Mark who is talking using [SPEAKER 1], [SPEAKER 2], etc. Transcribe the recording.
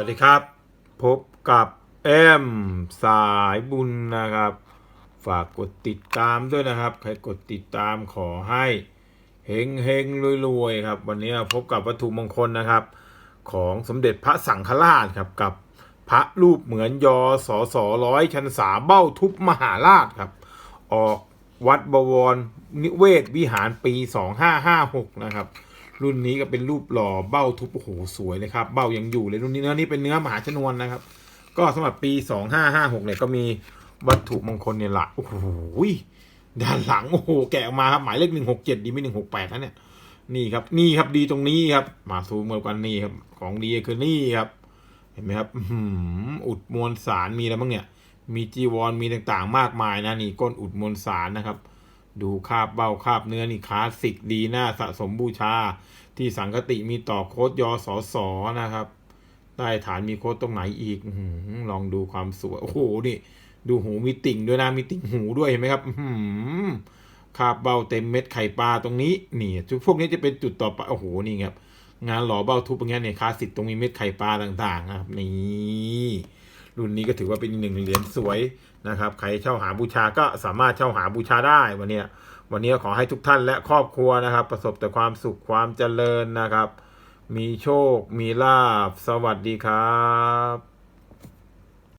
[SPEAKER 1] วัสดีครับ พบกับแอมสายบุญนะครับ ฝากกดติดตามด้วยนะครับ ใครกดติดตามขอให้เฮงเฮงรวยรวยๆครับ วันนี้พบกับวัตถุมงคลนะครับ ของสมเด็จพระสังฆราชครับกับพระรูปเหมือนยอสอสอร้อยชันษาเบ้าทุบมหาราชครับ ออกวัดบวรนิเวศวิหารปี 2556 นะครับ รุ่นนี้ก็เป็นรูปหล่อเบ้าทุบโอ้โหสวยเลยครับ เบ้ายังอยู่เลยรุ่นนี้เนื้อนี้เป็นเนื้อมหาชนวนนะครับ ก็สำหรับปี 2556เนี่ยก็มีวัตถุมงคลเนี่ยหละโอ้โหด้านหลังโอ้โหแกะออกมาครับหมายเลข167ดีไม่168นะเนี่ยนี่ครับนี่ครับดีตรงนี้ครับ มาซูมกันนี่ครับ ของดีคือนี่ครับ เห็นไหมครับอืมอุดมวลสารมีอะไรบ้างเนี่ย มีจีวรมีต่างๆ มากมายนะนี่ก้นอุดมวลสารนะครับ ดูคาบเบาคาบเนื้อนี่คลาสสิกดีหน่าสะสมบูชา ที่สังกติมีต่อโค้ดยอสอสอนะครับ ใต้ฐานมีโค้ดตรงไหนอีกอลองดูความสวย โอ้โห นี่ ดูหูมีติ่งด้วยนะ มีติ่งหูด้วยเห็นไหมครับอืคาบเบาเต็มเม็ดไข่ปลาตรงนี้ นี่จุดพวกนี้จะเป็นจุดต่อไป โอ้โห นี่ครับ งานหล่อเบ้าทุบอย่างเงี้ยเนี่ยคลาสสิกตรงมีเม็ดไข่ปลาต่าง ๆ นะครับ นี่ รุ่นนี้ก็ถือว่าเป็นหนึ่งเหรียญสวยนะครับ ใครเช่าหาบูชาก็สามารถเช่าหาบูชาได้วันนี้วันนี้ขอให้ทุกท่านและครอบครัวนะครับ ประสบแต่ความสุขความเจริญนะครับ มีโชค มีลาบสวัสดีครับ